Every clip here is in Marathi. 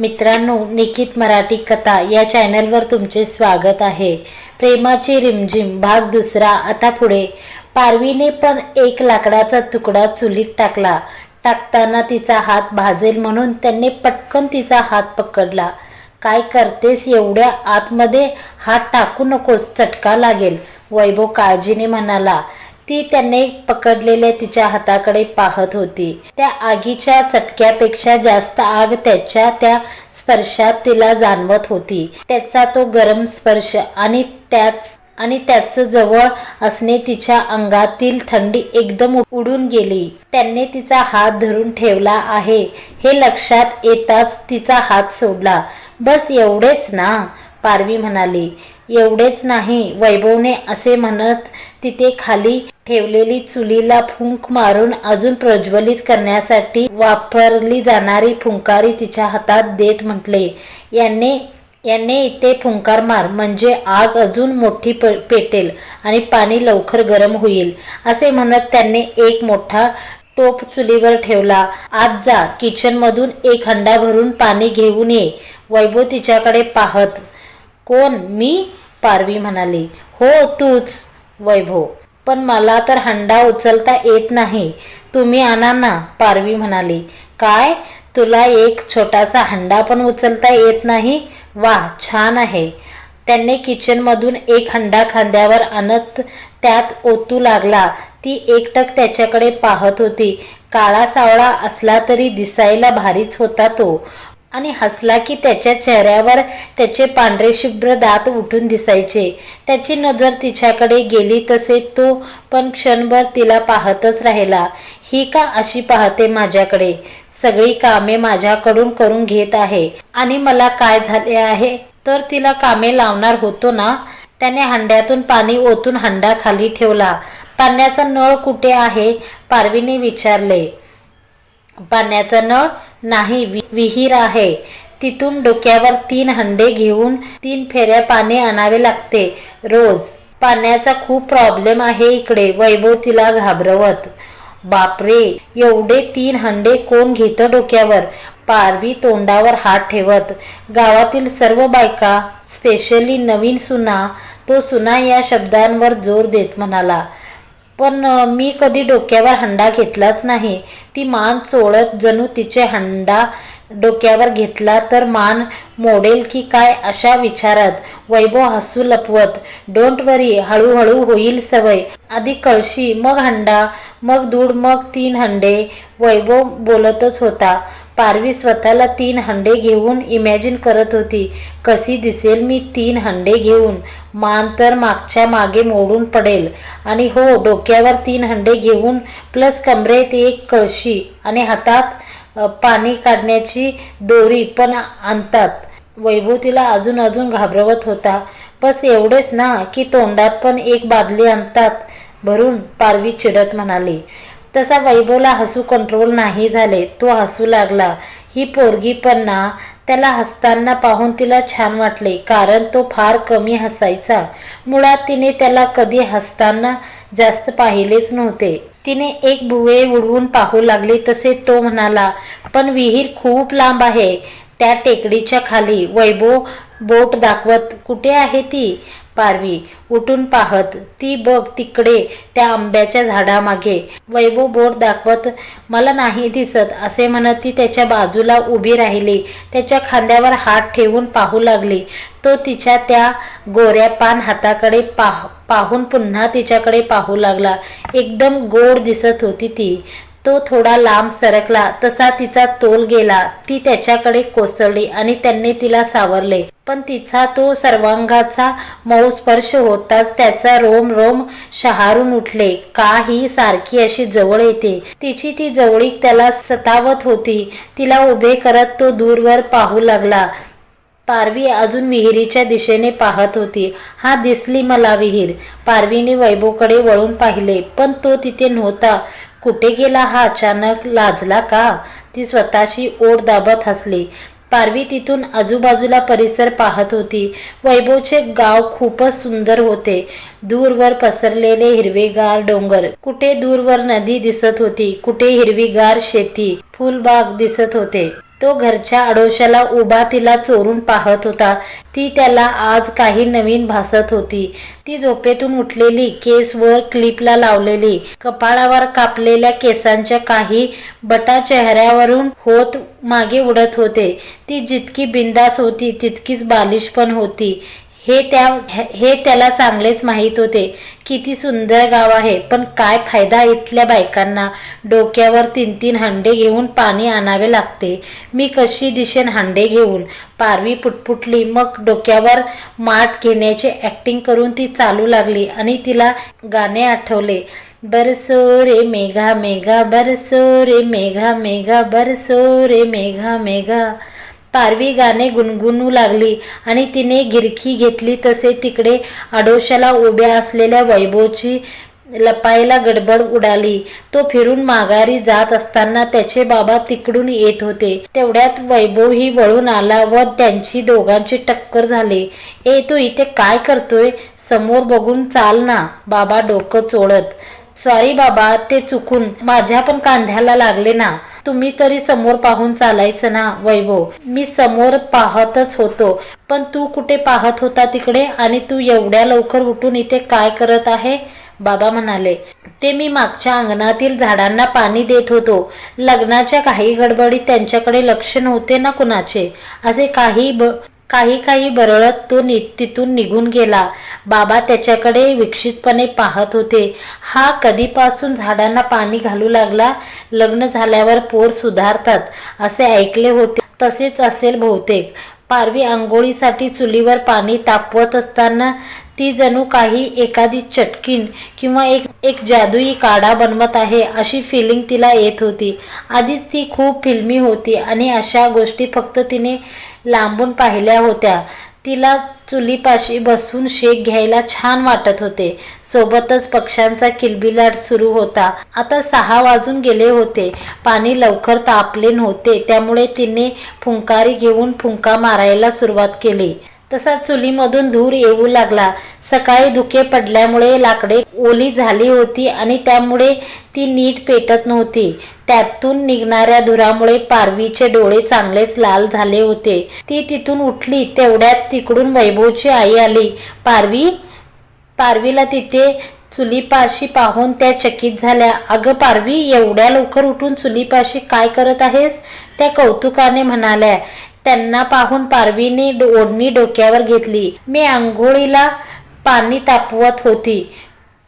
मित्रांनो निकित मराठी कथा या चॅनलवर तुमचे स्वागत आहे. प्रेमाची रिमझिम भाग दुसरा. आता पुढे. पारवीने पण एक लाकडाचा तुकडा चुलीत टाकला. टाकताना तिचा हात भाजेल म्हणून त्यांनी पटकन तिचा हात पकडला. काय करतेस एवढ्या आतमध्ये? हात टाकू नकोस चटका लागेल वैभव काळजीने म्हणाला. ती त्याने पकडलेल्या तिच्या हाताकडे पाहत होती. त्या आगीच्या चटक्यापेक्षा जास्त आग त्याच्या त्या स्पर्शात तिला जाणवत होती. त्याचा तो गरम स्पर्श आणि त्याच आणि त्याचं जवळ असणे तिच्या अंगातील थंडी एकदम उडून गेली. त्यांनी तिचा हात धरून ठेवला आहे. हे लक्षात येताच तिचा हात सोडला. बस एवढेच ना पारवी म्हणाली. एवढेच नाही वैभवने असे म्हणत तिथे खाली ठेवलेली चुलीला फुंक मारून अजून प्रज्वलित करण्यासाठी वापरली जाणारी फुंकारी तिच्या हातात देत म्हटले यांनी यांनी इथे फुंकार मार म्हणजे आग अजून मोठी प पेटेल आणि पाणी लवकर गरम होईल असे म्हणत त्यांनी एक मोठा टोप चुलीवर ठेवला. आत जा किचनमधून एक हंडा भरून पाणी घेऊन ये वैभव तिच्याकडे पाहत कोण? मी? पारवी म्हणाली. हो तूच वैभव. पण मला तर हंडा उचलता येत नाही. तुम्ही आणा ना पारवी म्हणाली. काय? तुला एक छोटासा हंडा पण उचलता येत नाही? वा छान आहे. त्यांनी किचनमधून एक हंडा खांद्यावर आणत त्यात ओतू लागला. ती एकटक त्याच्याकडे पाहत होती. काळा सावळा असला तरी दिसायला भारीच होता तो. आणि हसला की त्याच्या चेहऱ्यावर त्याचे पांढरे शुभ्र दात उठून दिसायचे. त्याची नजर तिच्याकडे गेली तसे तो पण क्षणभर तिला पाहतच राहिला. ही का अशी पाहते माझ्याकडे? सगळी कामे माझ्याकडून करून घेत आहे. आणि मला काय झाले आहे? तर तिला कामे लावणार होतो ना? त्याने हंड्यातून पाणी ओतून हंडा खाली ठेवला. पाण्याचा नळ कुठे आहे? पारवीने विचारले. पाण्याचा नळ नाही वि- विहीर आहे. तिथून डोक्यावर तीन हंडे घेऊन तीन फेऱ्या पाणी आणावे लागते. रोज. पाण्याचा खूप प्रॉब्लेम आहे इकडे. वैभव तिला घाबरवत. बापरे! एवढे तीन हंडे कोण घेतं डोक्यावर? पारवी तोंडावर हात ठेवत. गावातील सर्व बायका स्पेशली नवीन सुना तो सुना या शब्दांवर जोर देत म्हणाला पण मी कधी डोक्यावर हंडा घेतलाच नाही. ती मान चोळत जणू तिचे हंडा डोक्यावर घेतला तर मान मोडेल की काय अशा विचारात. वैभव हसू लपवत डोंट वरी हळूहळू होईल सवय. आधी कळशी मग हंडा मग दूड मग तीन हंडे. वैभव बोलतच होता. पारवी स्वतःला तीन हंडे घेऊन इमॅजिन करत होती. कशी दिसेल मी तीन हंडे घेऊन? मान तर मागच्या मागे मोडून पडेल. आणि हो डोक्यावर तीन हंडे घेऊन प्लस कमरेत एक कळशी आणि हातात पाणी काढण्याची दोरी पण आणतात. वैभव तिला अजून अजून घाबरवत होता. बस एवढेच ना की तोंडात पण एक बादली आणतात. भरून पारवी चिडत म्हणाली. तसा वैभवला हसू कंट्रोल नाही झाले. तो हसू लागला. ही पोरगी पण ना त्याला हसताना पाहून तिला छान वाटले. कारण तो फार कमी हसायचा. मुळात तिने त्याला कधी हसताना जास्त पाहिलेच नव्हते. तिने एक बुवे उडवून पाहू लागली तसे तो म्हणाला पण विहीर खूप लांब आहे. त्या टेकडीच्या खाली वैभव बोट दाखवत कुठे आहे ती? पारवी. उठून पाहत ती बघ तिकडे त्या आंब्याच्या झाडामागे. वैभव बोट दाखवत मला नाही दिसत असे म्हणत ती त्याच्या बाजूला उभी राहिली. त्याच्या खांद्यावर हात ठेवून पाहू लागली. तो तिच्या त्या गोऱ्या पान हाताकडे पाह पाहून पुन्हा तिच्याकडे पाहू लागला. एकदम गोड दिसत होती ती. तो थोडा लांब सरकला. तसा तिचा तोल गेला. ती त्याच्याकडे कोसळली आणि त्यांनी तिला सावरले. पण तिचा तो सर्वांगाचा मऊ स्पर्श होताच त्याचा रोम रोम शहारून उठले. का ही सारखी अशी जवळ येते. तिची ती जवळीक त्याला सतावत होती. तिला उभे करत तो दूरवर पाहू लागला. पारवी अजून विहिरीच्या दिशेने पाहत होती. हा दिसली मला विहीर. पारवीने वैभवकडे वळून पाहिले. पण तो तिथे नव्हता. कुठे गेला हा अचानक? लाजला का? ती स्वतःशी ओढ दाबत हसली. पारवी तिथून आजूबाजूला परिसर पाहत होती. वैभवचे गाव खूपच सुंदर होते. दूरवर पसरलेले हिरवेगार डोंगर. कुठे दूरवर नदी दिसत होती कुठे हिरवीगार शेती फुलबाग दिसत होते. तो घरच्या आडोशाला उभा तिला चोरून पाहत होता. ती त्याला आज काही नवीन भासत होती. ती झोपेतून उठलेली केस वर क्लिपला लावलेली कपाळावर कापलेल्या केसांच्या काही बटा चेहऱ्यावरून होत मागे उडत होते. ती जितकी बिंदास होती तितकीच बालिश पण होती. हे त्या हे त्याला चांगलेच माहीत होते किती सुंदर गाव आहे पण काय फायदा इथल्या बायकांना? डोक्यावर तीन तीन हांडे घेऊन पाणी आणावे लागते. मी कशी दिशेन हांडे घेऊन? पारवी पुटपुटली मग डोक्यावर माठ घेण्याची ॲक्टिंग करून ती चालू लागली आणि तिला गाणे आठवले. बरसो रे मेघा मेघा बरसो रे मेघा मेघा बरसो रे मेघा मेघा. पारवी गाणे गुणगुणू लागली आणि तिने गिरखी घेतली तसे तिकडे आडोशाला उभ्या असलेल्या वैभवची लपायला गडबड उडाली. तो फिरून माघारी जात असताना त्याचे बाबा तिकडून येत होते. तेवढ्यात वैभव ही वळून आला व त्यांची दोघांची टक्कर झाली. ए तू इथे काय करतोय? समोर बघून चाल ना बाबा डोकं चोळत. सॉरी बाबा ते चुकून माझ्या पण कांद्याला लागले ना. तुम्ही तरी समोर पाहून चालायचं ना वैभव. मी समोर पाहतच होतो. पण तू कुठे पाहत होता तिकडे? आणि तू एवढ्या लवकर उठून इथे काय करत आहे? बाबा म्हणाले. ते मी मागच्या अंगणातील झाडांना पाणी देत होतो. लग्नाच्या काही गडबडीत त्यांच्याकडे लक्ष नव्हते ना कुणाचे. असे काही ब काही काही बरळत तो नि तिथून निघून गेला. बाबा त्याच्याकडे विक्षितपणे पाहत होते. हा कधीपासून झाडांना पाणी घालू लागला? लग्न झाल्यावर पोर सुधारतात असे ऐकले होते. तसेच असेल बहुतेक. पारवी आंघोळीसाठी चुलीवर पाणी तापवत असताना ती जणू काही एखादी चटकीन किंवा एक एक जादुई काढा बनवत आहे अशी फिलिंग तिला येत होती. आधीच ती खूप फिल्मी होती आणि अशा गोष्टी फक्त तिने लांबून पाहिल्या होत्या. तिला चुलीपाशी बसून शेक घ्यायला छान वाटत होते. सोबतच पक्ष्यांचा किलबिलाट सुरू होता. आता सहा वाजून गेले होते. पाणी लवकर तापले नव्हते. त्यामुळे तिने फुंकारी घेऊन फुंका मारायला सुरुवात केली. तसा चुलीमधून धूर येऊ लागला. सकाळी धुके पडल्यामुळे लाकडे ओली झाली होती आणि त्यामुळे ती नीट पेटत नव्हती. त्यातून निघणाऱ्या धुरामुळे पारवीचे डोळे चांगलेच लाल झाले होते. ती तिथून उठली तेवढ्यात तिकडून वैभवची आई आली. पारवी? पारवीला तिथे चुलीपाशी पाहून त्या चकित झाल्या. अगं पारवी एवढ्या लवकर उठून चुलीपाशी काय करत आहेस? त्या कौतुकाने म्हणाल्या त्यांना पाहून पारवीने ओढणी डोक्यावर घेतली. मी आंघोळीला पाणी तापवत होती.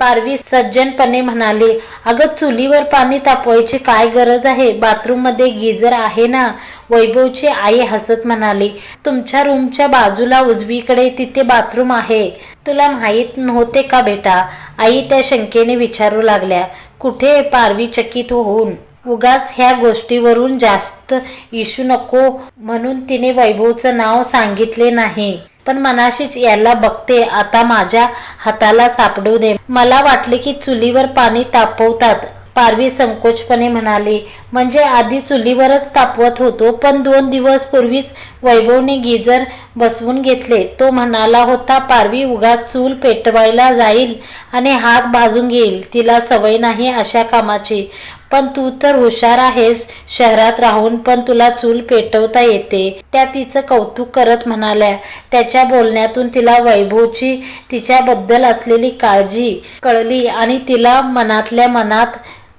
पारवी सज्जनपणे म्हणाली अगं चुलीवर पाणी तापवायची काय गरज आहे? बाथरूममध्ये गीजर आहे ना? वैभवची आई हसत म्हणाली तुमच्या रूमच्या बाजूला उजवीकडे तिथे बाथरूम आहे. तुला माहीत नव्हते का बेटा? आई त्या शंकेने विचारू लागल्या कुठे पारवी चकित होऊन? उगाच ह्या गोष्टीवरून जास्त इशू नको म्हणून तिने वैभवचं नाव सांगितले नाही. पण मनाशीच याला बघते आता माझ्या हाताला सापडू दे. मला वाटले की चुलीवर पाणी तापवतात. पारवी संकोचपणे म्हणाली म्हणजे आधी चुलीवरच तापवत होतो पण दोन दिवस पूर्वीच वैभवने गिजर बसवून घेतले. तो म्हणाला होता पारवी उगा चूल पेटवायला जाईल आणि हात भाजून घेईल. तिला सवय नाही अशा कामाची. पण तू तर हुशार आहेस शहरात राहून पण तुला चूल पेटवता येते. त्या तिचं कौतुक करत म्हणाल्या त्याच्या बोलण्यातून तिला वैभवची तिच्याबद्दल असलेली काळजी कळली आणि तिला मनातल्या मनात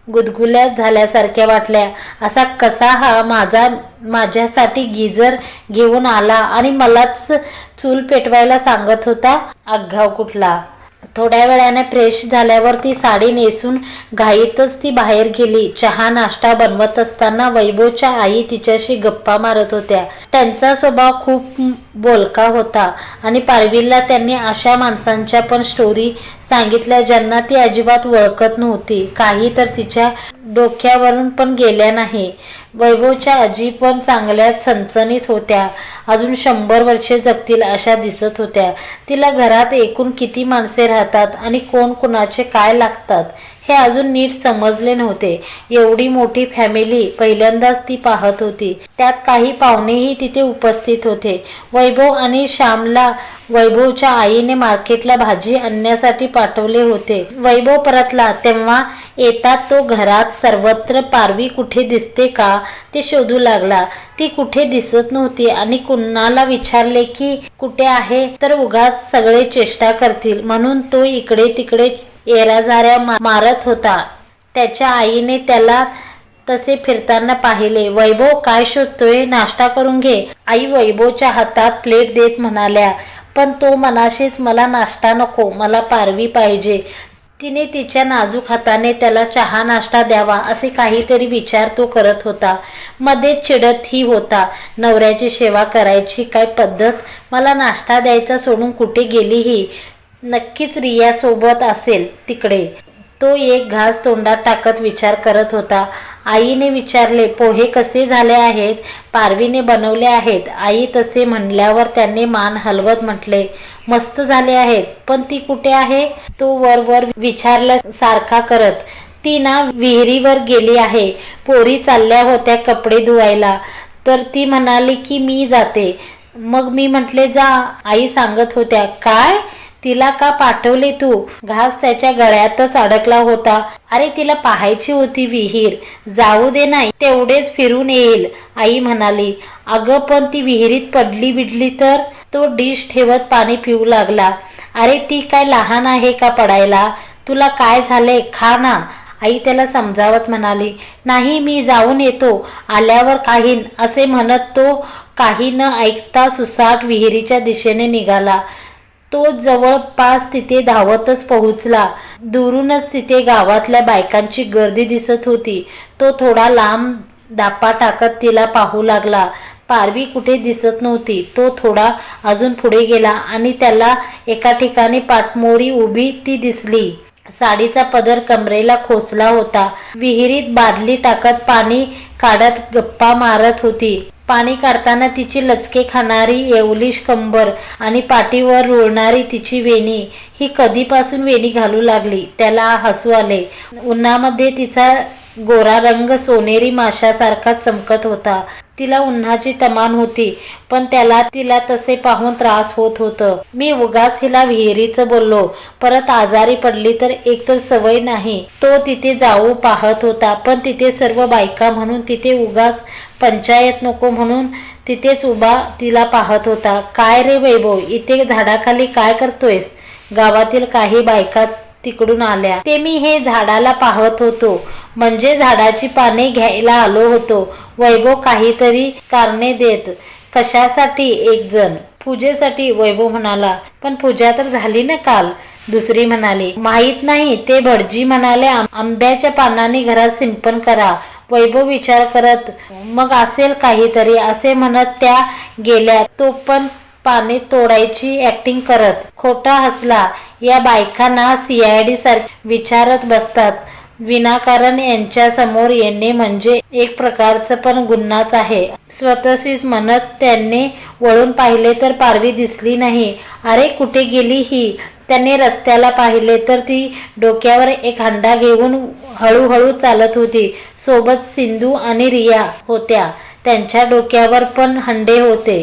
गुदगुल्या झाल्यासारख्या वाटल्या. असा कसा हा माझा माझ्यासाठी गिजर घेऊन आला आणि मलाच चूल पेटवायला सांगत होता? आघाव कुठला? थोड्या वेळाने फ्रेश झाल्यावर ती साडी नेसून घाईतच ती बाहेर गेली. चहा नाश्ता बनवत असताना वैभवच्या आई तिच्याशी गप्पा मारत होत्या. त्यांचा स्वभाव खूप बोलका होता आणि पारवीला त्यांनी अशा माणसांच्या पण स्टोरी सांगितल्या ज्यांना ती अजिबात ओळखत नव्हती. काही तर तिच्या डोक्यावरून पण गेल्या नाही. वैभवच्या आजी पण चांगल्या चणचणीत होत्या. अजून शंभर वर्षे जगतील अशा दिसत होत्या. तिला घरात एकूण किती माणसे राहतात आणि कोण कुणाचे काय लागतात? हे अजून नीट समजले नव्हते. एवढी मोठी फॅमिली पहिल्यांदाच ती पाहत होती. त्यात काही पाहुणेही तिथे उपस्थित होते. वैभव आणि श्यामला वैभवच्या आईने मार्केटला भाजी आणण्यासाठी पाठवले होते. वैभव परतला तेव्हा येतात तो घरात सर्वत्र पारवी कुठे दिसते का? ते शोधू लागला. ती कुठे दिसत नव्हती आणि कुणाला विचारले की कुठे आहे? तर उगाच सगळे चेष्टा करतील. म्हणून तो इकडे तिकडे येराजाऱ्या मारत होता. त्याच्या आईने त्याला तसे फिरताना पाहिले. वैभव काय शोधतोय? नाश्ता करून घे. आई वैभवच्या हातात प्लेट देत म्हणाल्या पण तो मनाशीच मला नाश्ता नको. मला पारवी पाहिजे. तिने तिच्या नाजूक हाताने त्याला चहा नाश्ता द्यावा असे काहीतरी विचार तो करत होता. मध्ये चिडतही होता नवऱ्याची सेवा करायची काय पद्धत? मला नाश्ता द्यायचा सोडून कुठे गेली ही? नक्कीच रियासोबत असेल तिकडे. तो एक घास तोंडात टाकत विचार करत होता. आईने विचारले पोहे कसे झाले आहेत? पारवीने बनवले आहेत. आई तसे म्हणल्यावर त्याने मान हलवत म्हटले मस्त झाले आहेत. पण ती कुठे आहे? तो वर वर विचारल्यासारखा करत ती ना विहिरीवर गेली आहे. पोरी चालल्या होत्या कपडे धुवायला. तर ती म्हणाली की मी जाते मग मी म्हटले जा आई सांगत होत्या काय? तिला का पाठवले तू? घास त्याच्या गळ्यातच अडकला होता. अरे तिला पाहायची होती विहीर. जाऊ दे नाही तेवढेच फिरून येईल आई म्हणाली. अगं पण ती विहिरीत पडली बिडली तर? तो डिश ठेवत पाणी पिऊ लागला. अरे ती काय लहान आहे का पडायला? तुला काय झाले खा ना. आई त्याला समजावत म्हणाली. नाही मी जाऊन येतो. आल्यावर काहीन असे म्हणत तो काही न ऐकता सुसाट विहिरीच्या दिशेने निघाला. तो जवळपास तिथे धावतच पोहोचला. दुरूनच तिथे गावातल्या बायकांची गर्दी दिसत होती. तो थोडा लांब दापा टाकत तिला पाहू लागला. पारवी कुठे दिसत नव्हती. तो थोडा अजून पुढे गेला आणि त्याला एका ठिकाणी पाटमोरी उभी ती दिसली. साडीचा पदर कमरेला खोसला होता. विहिरीत बादली टाकत पाणी काढत गप्पा मारत होती. पाणी काढताना तिची लचके खाणारी येवलिश कंबर आणि पाठीवर रुळणारी तिची वेणी. ही कधीपासून वेणी घालू लागली? त्याला हसू आले. उन्हामध्ये तिचा गोरा रंग सोनेरी माशासारखा चमकत होता. तिला उन्हाची तमान होती पण त्याला तिला तसे पाहून त्रास होत होतं. मी उगाच हिला विहिरीचं बोललो. परत आजारी पडली तर एकतर सवय नाही. तो तिथे जाऊ पाहत होता पण तिथे सर्व बायका म्हणून तिथे उगाच पंचायत नको म्हणून तिथेच उभा तिला पाहत होता. काय रे वैभव इथे झाडाखाली काय करतोयस? गावातील काही बायका तिकडून आल्या. ते मी हे झाडाला पाहत होतो. म्हणजे झाडाची पाने घ्यायला आलो होतो. वैभव काहीतरी कारणे देत. कशासाठी एक जण? पूजेसाठी वैभव म्हणाला. पण पूजा तर झाली ना काल दुसरी म्हणाली. माहीत नाही. ते भटजी म्हणाले आंब्याच्या पानाने घरात सिंपन करा. वैभव विचार करत मग असेल काहीतरी असे म्हणत त्या गेल्या. तो पण पाने तोडायची ऍक्टिंग करत. खोटा हसला. या बायकांना सीआयडी सारखे विचारत बसतात. विनाकारण यांच्या समोर येणे म्हणजे एक प्रकारचं पण गुन्हाच आहे. स्वतःशीच म्हणत त्यांनी वळून पाहिले तर पारवी दिसली नाही. अरे कुठे गेली ही? त्याने रस्त्याला पाहिले तर ती डोक्यावर एक हंडा घेऊन हळूहळू चालत होती. सोबत सिंधू आणि रिया होत्या. त्यांच्या डोक्यावर पण हंडे होते.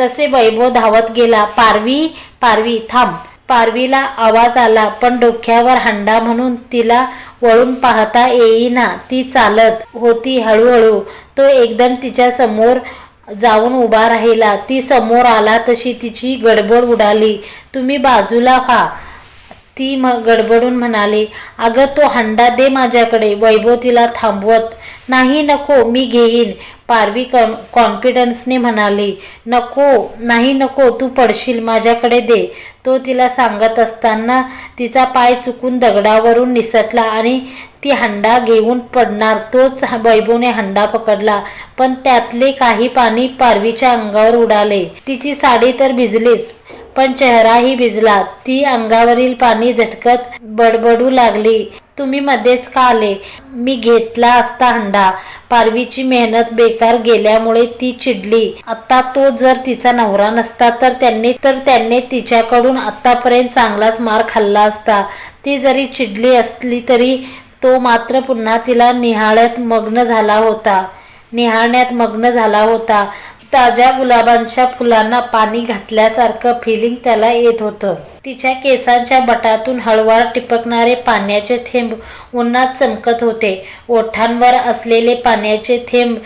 तसे वैभव धावत गेला. पारवी पारवी थांब. पारवीला आवाज आला पण डोक्यावर हंडा म्हणून तिला वळून पाहता येईना. ती चालत होती हळूहळू. तो एकदम तिच्या समोर जाऊन उभा राहिला. ती समोर आला तशी तिची गडबड उडाली. तुम्ही बाजूला व्हा. ती मग गडबडून म्हणाली अगं तो हंडा दे माझ्याकडे. वैभव तिला थांबवत नाही नको मी घेईन. पारवी कॉन कॉन्फिडन्सने म्हणाली नको नाही नको तू पडशील माझ्याकडे दे. तो तिला सांगत असताना तिचा पाय चुकून दगडावरून निसटला आणि ती हंडा घेऊन पडणार तोच वैभवने हंडा पकडला. पण त्यातले काही पाणी पारवीच्या अंगावर उडाले. तिची साडी तर भिजलीच पण चेहराही भिजला. ती अंगावरील पाणी झटकत बडबडू लागली. तुम्ही मध्येच का आले? मी घेतला असता हंडा. पारवीची मेहनत बेकार गेल्यामुळे ती चिडली. आता तो जर तिचा नवरा नसता तर त्यांनी तर त्यांनी तिच्याकडून आतापर्यंत चांगलाच मार खाल्ला असता. ती जरी चिडली असली तरी तो मात्र पुन्हा तिला निहाळ्यात मग्न झाला होता. निहाळण्यात मग्न झाला होता. ताज्या गुलाबांच्या फुलांना पाणी घातल्यासारखं फिलिंग त्याला येत होतं. तिच्या केसांच्या बटातून हळवार टिपकणारे पाण्याचे थेंब उन्हात चमकत होते. ओठांवर असलेले पाण्याचे थेंब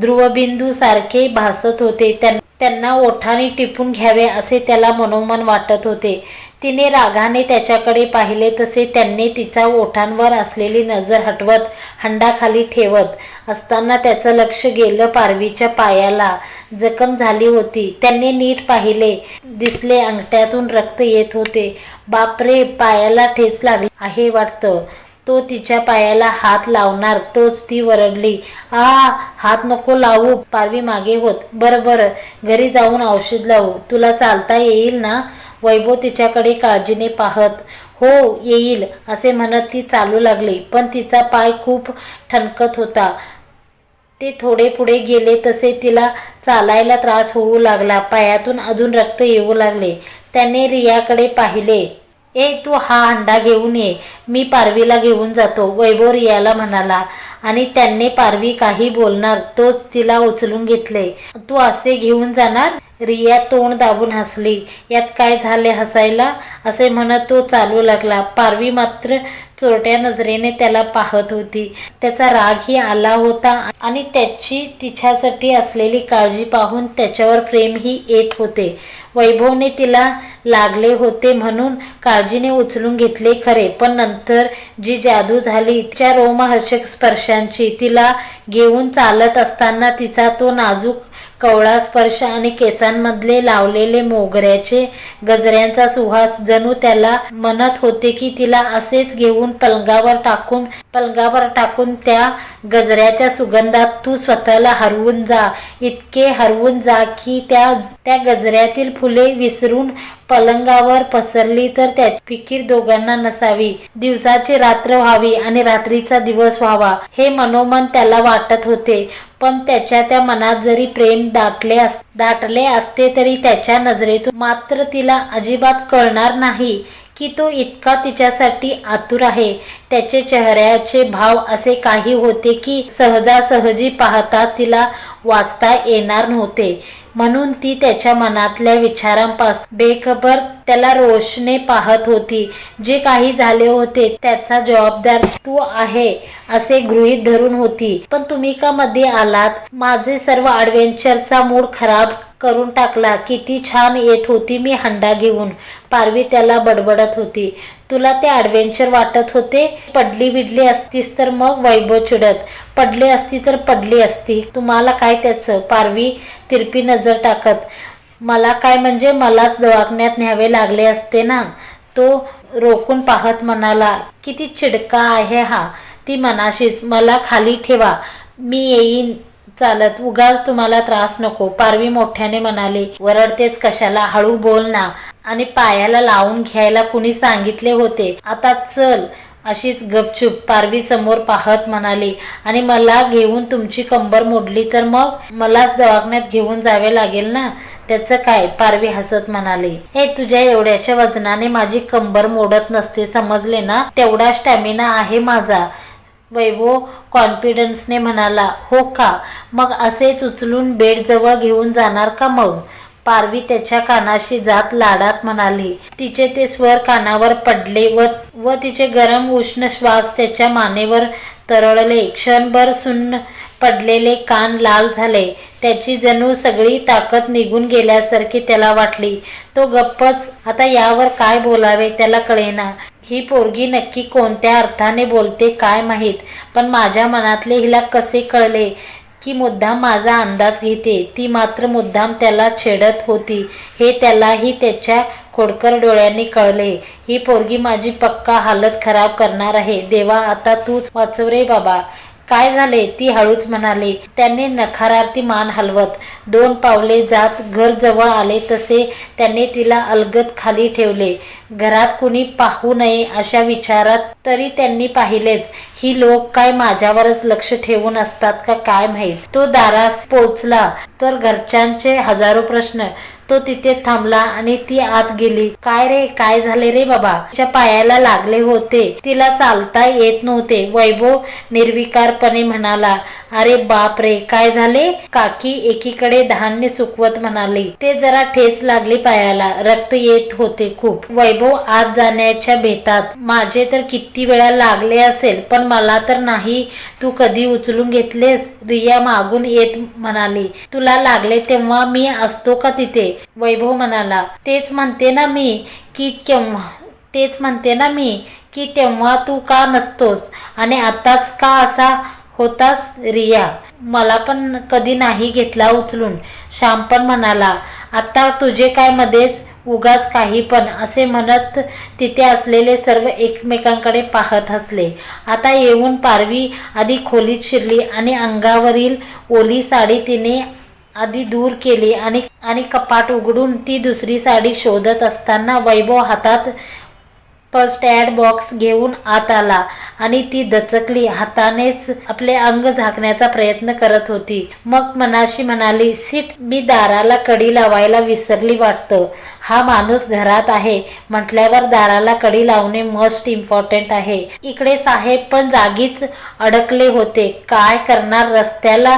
ध्रुवबिंदू सारखे भासत होते. त्यांना ओठाने टिपून घ्यावे असे त्याला मनोमन वाटत होते. तिने रागाने त्याच्याकडे पाहिले तसे त्यांनी तिचा ओठांवर असलेली नजर हटवत हंडाखाली ठेवत असताना त्याचं लक्ष गेलं पारवीच्या पायाला. जखम झाली होती. त्यांनी नीट पाहिले. दिसले अंगठ्यातून रक्त येत होते. बापरे पायाला ठेच लागली आहे वाटतं. तो तिच्या पायाला हात लावणार तोच ती वरडली. आ हात नको लावू. पारवी मागे होत बरं बरं. घरी जाऊन औषध लावू. तुला चालता येईल ना? वैभव तिच्याकडे काळजीने पाहत हो येईल असे म्हणत ती चालू लागली. पण तिचा पाय खूप ठणकत होता. ते थोडे पुढे गेले तसे तिला चालायला त्रास होऊ लागला. पायातून अजून रक्त येऊ लागले. त्याने रियाकडे पाहिले. ए तू हा अंडा घेऊन ये. मी पारवीला घेऊन जातो वैभव रियाला म्हणाला. आणि त्यांनी पारवी काही बोलणार तोच तिला उचलून घेतले. तू असे घेऊन जाणार? रिया तोंड दाबून हसली. यात काय झाले हसायला? असे म्हणत तो चालू लागला. पारवी मात्र चोरट्या नजरेने त्याला पाहत होती. त्याचा रागही आला होता आणि त्याची तिच्यासाठी असलेली काळजी पाहून त्याच्यावर प्रेमही येत होते. वैभवने तिला लागले होते म्हणून काळजीने उचलून घेतले खरे. पण नंतर जी जादू झाली तिच्या रोमहर्षक स्पर्शांची तिला घेऊन चालत असताना तिचा तो नाजूक कवळा स्पर्श आणि केसांमधले लावलेले मोगऱ्याचे गजऱ्यांचा सुहास जणू त्याला म्हणत होते की तिला असेच घेऊन पलंगावर टाकून पलंगावर टाकून त्या गजऱ्याच्या सुगंधात तू स्वतःला हरवून जा. इतके हरवून जा की त्या त्या गजऱ्यातील फुले विसरून पलंगावर पसरली तर त्याची फिकीर दोघांना नसावी. दिवसाची रात्र व्हावी आणि रात्रीचा दिवस व्हावा. हे मनोमन त्याला वाटत होते. पण त्याच्या त्या मनात जरी प्रेम दाटले अस दाटले असते तरी त्याच्या नजरेतून मात्र तिला अजिबात कळणार नाही. की तो इतका तिच्यासाठी आतुर आहे. त्याचे चेहऱ्याचे भाव असे काही होते की सहजासहजी पाहता तिला वाचता येणार नव्हते. म्हणून ती त्याच्या मनातल्या विचारांपासून बेखबर त्याला रोषने पाहत होती. जे काही झाले होते त्याचा जबाबदार तू आहे असे गृहीत धरून होती. पण तुम्ही का मध्ये आलात? माझे सर्व ॲडव्हेंचरचा मूड खराब करून टाकला. किती छान येत होती मी हंडा घेऊन. पारवी त्याला बडबडत होती. तुला ते ॲडव्हेंचर वाटत होते? पडली बिडली असतीस तर मग वैभव चिडत. पडली असती तर पडली असती. तुम्हाला काय त्याचं? पारवी तिरपी नजर टाकत. मला काय म्हणजे मलाच दवाखान्यात न्यावे लागले असते ना? तो रोखून पाहत म्हणाला किती चिडका आहे हा. ती मनाशीच मला खाली ठेवा. मी येईन चालत. उगाच तुम्हाला त्रास नको. पारवी मोठ्याने म्हणाले वरडतेच कशाला? हळू बोल ना. आणि पायाला लावून घ्यायला कुणी सांगितले होते. आता चल अशीच गपचूप पारवी समोर पाहत म्हणाली. आणि मला घेऊन तुमची कंबर मोडली तर मग? मलाच दवाखान्यात घेऊन जावे लागेल ना? त्याचं काय? पारवी हसत म्हणाली. हे तुझ्या एवढ्याशा वजनाने माझी कंबर मोडत नसते समजले ना? तेवढा स्टॅमिना आहे माझा. वैभव कॉन्फिडन्सने म्हणाला. हो का? मग असेच उचलून बेडजवळ घेऊन जाणार का मग? पारवी त्याच्या कानाशी जात लाडात म्हणाली. तिचे ते स्वर कानावर पडले व व तिचे गरम उष्ण श्वास त्याच्या मानेवर तरळले. क्षणभर सुन्न पडलेले कान लाल झाले. त्याची जणू सगळी ताकद निघून गेल्यासारखी त्याला वाटली. तो गप्पच आता यावर काय बोलावे त्याला कळेना. ही पोरगी नक्की कोणत्या अर्थाने बोलते काय माहीत. पण माझ्या मनातले हिला कसे कळले? की मुद्दाम माझा अंदाज घेते. ती मात्र मुद्दाम त्याला छेडत होती. हे त्यालाही त्याच्या खोडकर डोळ्यांनी कळले. ही पोरगी माझी पक्का हालत खराब करणार आहे. देवा आता तूच वाचव रे बाबा. काय झाले ती हळूच म्हणाली. त्यांनी नकारार्थी मान हलवत. दोन पावले जात घर जवळ आले तसे त्याने तिला अलगत खाली ठेवले. घरात कुणी पाहू नये अशा विचारात तरी त्यांनी पाहिलेच. ही लोक काय माझ्यावरच लक्ष ठेवून असतात का काय माहीत. तो दारास पोचला तर घरच्यांचे हजारो प्रश्न. तो तिथे थांबला आणि ती आत गेली. काय रे काय झाले रे बाबा? तिच्या पायाला लागले होते. तिला चालता येत नव्हते वैभव निर्विकारपणे म्हणाला. अरे बाप रे काय झाले? काकी एकीकडे धान्य सुकवत म्हणाली. ते जरा ठेच लागली पायाला. रक्त येत होते खूप. वैभव आत जाण्याच्या भेतात माझे तर किती वेळा लागले असेल पण मला तर नाही. तू कधी उचलून घेतलेस? रिया मागून येत म्हणाली. तुला लागले तेव्हा मी असतो का तिथे? वैभव म्हणाला. तेच म्हणते ना मी की केव्हा तेच म्हणते ना मी की तेव्हा तू का नसतोस? आणि आताच का असा होतास रिया. मला पण कधी नाही घेतला उचलून. श्याम पण म्हणाला आता तुझे काय मध्येच? उगाच काही पण. असे म्हणत तिथे असलेले सर्व एकमेकांकडे पाहत हसले. आता येऊन पारवी आधी खोलीत शिरली आणि अंगावरील ओली साडी तिने आधी दूर केली आणि आणि कपाट उघडून ती दुसरी साडी शोधत असताना वैभव हातात फर्स्ट ॲड बॉक्स घेऊन आत आला आणि ती दचकली. हातानेच आपले अंग झाकण्याचा प्रयत्न करत होती. मग मनाशी म्हणाली सीट मी दाराला कडी लावायला विसरली वाटतं. हा माणूस घरात आहे. म्हटल्यावर दाराला कडी लावणे मोस्ट इम्पॉर्टंट आहे. इकडे साहेब पण जागीच अडकले होते. काय करणार? रस्त्याला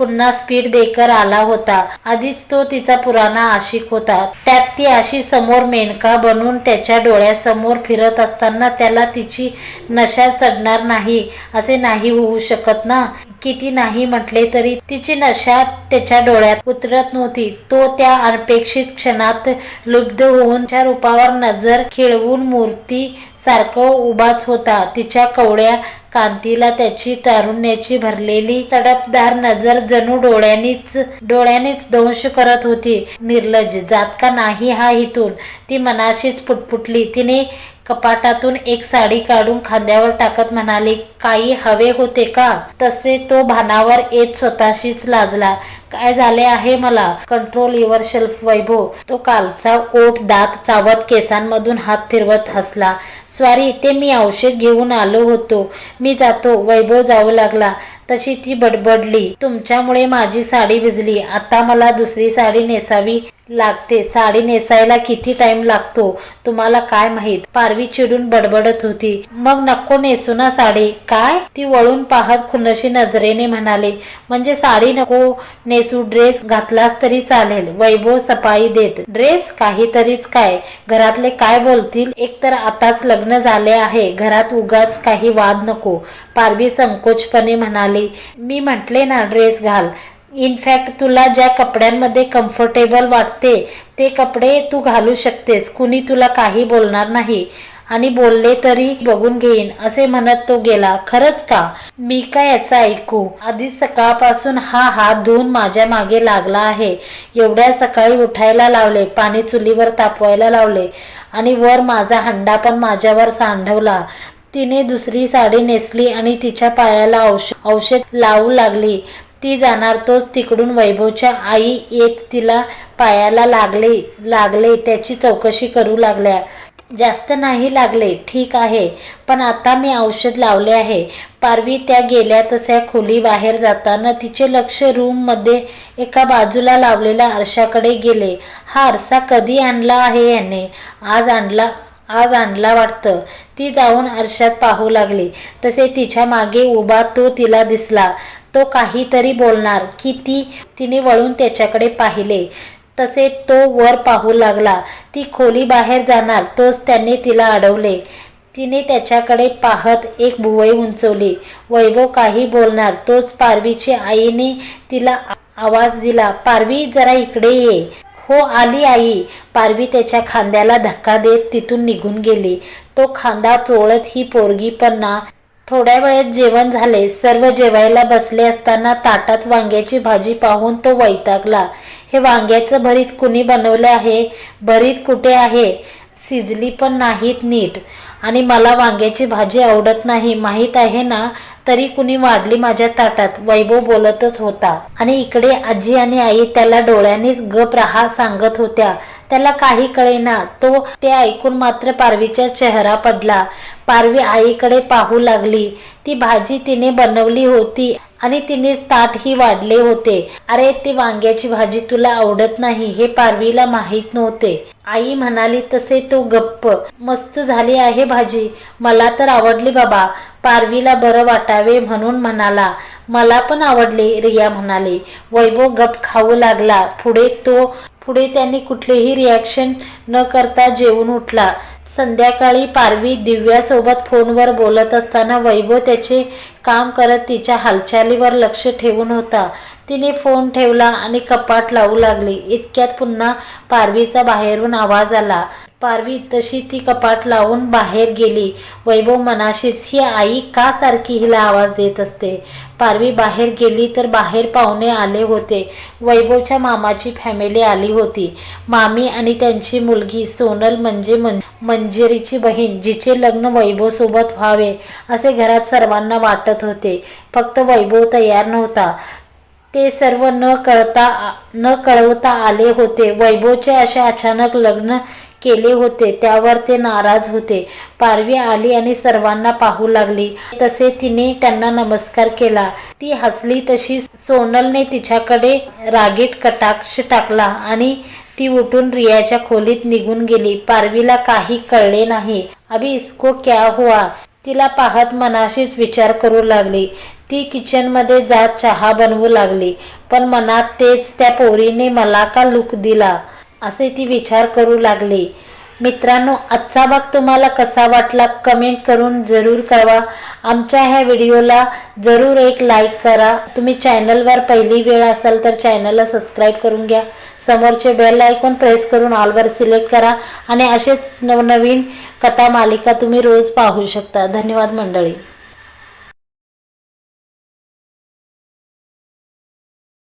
पुन्हा स्पीड ब्रेकर आला होता. आधीच तो तिचा पुराणा आशिक होता. त्यात ती आशी समोर मेनका बनून त्याच्या डोळ्यासमोर फिरत असताना त्याला तिची नशा चढणार नाही असे नाही होऊ शकत ना? किती नाही म्हटले तरी तिची नशा त्याच्या डोळ्यात उतरत नव्हती. तो त्या अनपेक्षित क्षणात लुब्ध होऊन त्या रूपावर नजर खिळवून मूर्ती सारखं उभाच होता. तिच्या कवड्या कांतीला त्याची तारुण्याची भरलेली तडपदार नजर जणू डोळ्यानीच डोळ्यानेच दंश करत होती. निर्लज जात का नाही हा हितून ती मनाशीच पुटपुटली. तिने कपाटातून एक साडी काढून खांद्यावर टाकत म्हणाले काही हवे होते का? तसे तो भानावर येत स्वतःशीच लाजला. काय झाले आहे मला? Control yourself Vaibhav. तो कालचा ओठ दात चावत केसांमधून हात फिरवत हसला. स्वारी ते मी औषध घेऊन आलो होतो. मी जातो. वैभव जाऊ लागला. तशी ती बडबडली. तुमच्यामुळे माझी साडी भिजली. आता मला दुसरी साडी नेसावी लागते. साडी नेसायला किती टाइम लागतो? तुम्हाला काय माहीत? पारवी चिडून बडबडत होती. मग नको नेसू ना साडी. काय? ती वळून पाहत खुनशी नजरेने म्हणाले म्हणजे साडी नको नेसू. ड्रेस घातलास तरी चालेल. वैभव सफाई देत. ड्रेस? काहीतरीच काय? घरातले काय बोलतील? एकतर आताच लग्न झाले आहे. घरात उगाच काही वाद नको. पारवी संकोचपणे म्हणाली मी म्हटले ना ड्रेस घाल. इनफॅक्ट तुला ज्या कपड्यांमध्ये कम्फर्टेबल वाटते ते कपडे तू घालू शकतेस. कुणी तुला काही बोलणार नाही. आणि बोलले तरी बघून घेईन असे म्हणत तो गेला. खरंच का? मी काय याचं ऐकू? आधी सकाळपासून हा हात धुवून माझ्या मागे लागला आहे. एवढ्या सकाळी उठायला लावले पाणी चुलीवर तापवायला लावले. आणि वर माझा हंडा पण माझ्यावर सांडवला. तिने दुसरी साडी नेसली आणि तिच्या पायाला औषध औषध लावू लागली. ती जाणार तोच तिकडून वैभवच्या आई येत तिला पायाला लागले लागले त्याची चौकशी करू लागल्या. जास्त नाही लागले ठीक आहे पण आता मी औषध लावले आहे. पारवी त्या गेल्या तशा खोली बाहेर जाताना तिचे लक्ष रूममध्ये एका बाजूला लावलेल्या आरशाकडे गेले. हा आरसा कधी आणला आहे याने? आज आणला आज आणला वाटतं. ती जाऊन आरशात पाहू लागली. तसे तिच्यामागे उभा तो तिला दिसला. तो काहीतरी बोलणार की ती तिने वळून त्याच्याकडे पाहिले. तसे तो वर पाहू लागला. ती खोली बाहेर जाणार तोच त्यांनी तिला अडवले. तिने त्याच्याकडे पाहत एक भुवई उंचवली. वैभव काही बोलणार तोच पारवीची आईने तिला आवाज दिला पारवी जरा इकडे ये. हो आली आई. पारवी त्याच्या खांद्याला धक्का देत तिथून निघून गेली. तो खांदा चोळत ही पोरगी पण ना थोड्या वेळेत जेवण झाले. सर्व जेवायला बसले असताना ताटात वांग्याची भाजी पाहून तो वैतागला. हे वांग्याचं भरीत कुणी बनवलं आहे? भरीत कुठे आहे? शिजली पण नाहीत नीट. आणि मला वांग्याची भाजी आवडत नाही. माहीत आहे ना? तरी कुणी वाढली माझ्या ताटात वैभव बोलतच होता. आणि इकडे आजी आणि आई त्याला डोळ्यांनीच गप राहा सांगत होत्या. त्याला काही कळेना. तो ते ऐकून मात्र पारवीचा चेहरा पडला. पारवी आईकडे पाहू लागली. ती भाजी तिने बनवली होती आणि तिने ताटही वाढले होते. अरे ती वांग्याची भाजी तुला आवडत नाही हे पारवीला माहीत नव्हते. आई म्हणाली तसे तो गप्प. मस्त झाली आहे भाजी. मला तर आवडली बाबा. पारवीला बरं वाटावे म्हणून म्हणाला. मला पण आवडली रिया म्हणाली. वैभव गप खाऊ लागला. पुढे तो पुढे त्यांनी कुठलेही रिॲक्शन न करता जेवून उठला. संध्याकाळी पारवी दिव्यासोबत फोनवर बोलत असताना वैभव त्याचे काम करत तिच्या हालचालीवर लक्ष ठेवून होता. तिने फोन ठेवला आणि कपाट लावू लागली. इतक्यात पुन्हा पारवीचा बाहेरून आवाज आला. पारवी तशी ती कपाट लावून बाहेर गेली. वैभव मनाशीच ही आई का सारखी हिला आवाज देत असते? पारवी बाहेर गेली तर बाहेर पाहुणे आले होते. वैभवच्या मामाची फॅमिली आली होती. मामी आणि त्यांची मुलगी सोनल म्हणजे मन बहीण जिचे लग्न वैभवसोबत व्हावे असे घरात सर्वांना वाटत होते. फक्त वैभव तयार नव्हता. ते सर्व न कळता न कळवता आले होते. वैभवचे असे अचानक लग्न केले होते त्यावर ते नाराज होते. पारवी आली आणि सर्वांना पाहू लागली. तसे तिने त्यांना नमस्कार केला. ती हसली तशी सोनलने तिच्याकडे रागीट कटाक्ष टाकला आणि ती उठून रियाच्या खोलीत निघून गेली. पारवीला काही कळले नाही. अभि इसको क्या हुआ? तिला पाहत मनाशीच विचार करू लागली. ती किचनमध्ये जात चहा बनवू लागली. पण मनात तेच त्या पोरीने मला का लुक दिला? असे ती विचार करू लागली. मित्रांनो आजचा भाग तुम्हाला कसा वाटला कमेंट करून जरूर कळवा. आमच्या ह्या व्हिडिओला जरूर एक लाईक करा. तुम्ही चॅनलवर पहिली वेळ असाल तर चॅनलला सबस्क्राईब करून घ्या. समोरचे बेल आयकॉन प्रेस करून ऑलवर सिलेक्ट करा आणि असेच नवनवीन कथा मालिका तुम्ही रोज पाहू शकता. धन्यवाद मंडळी.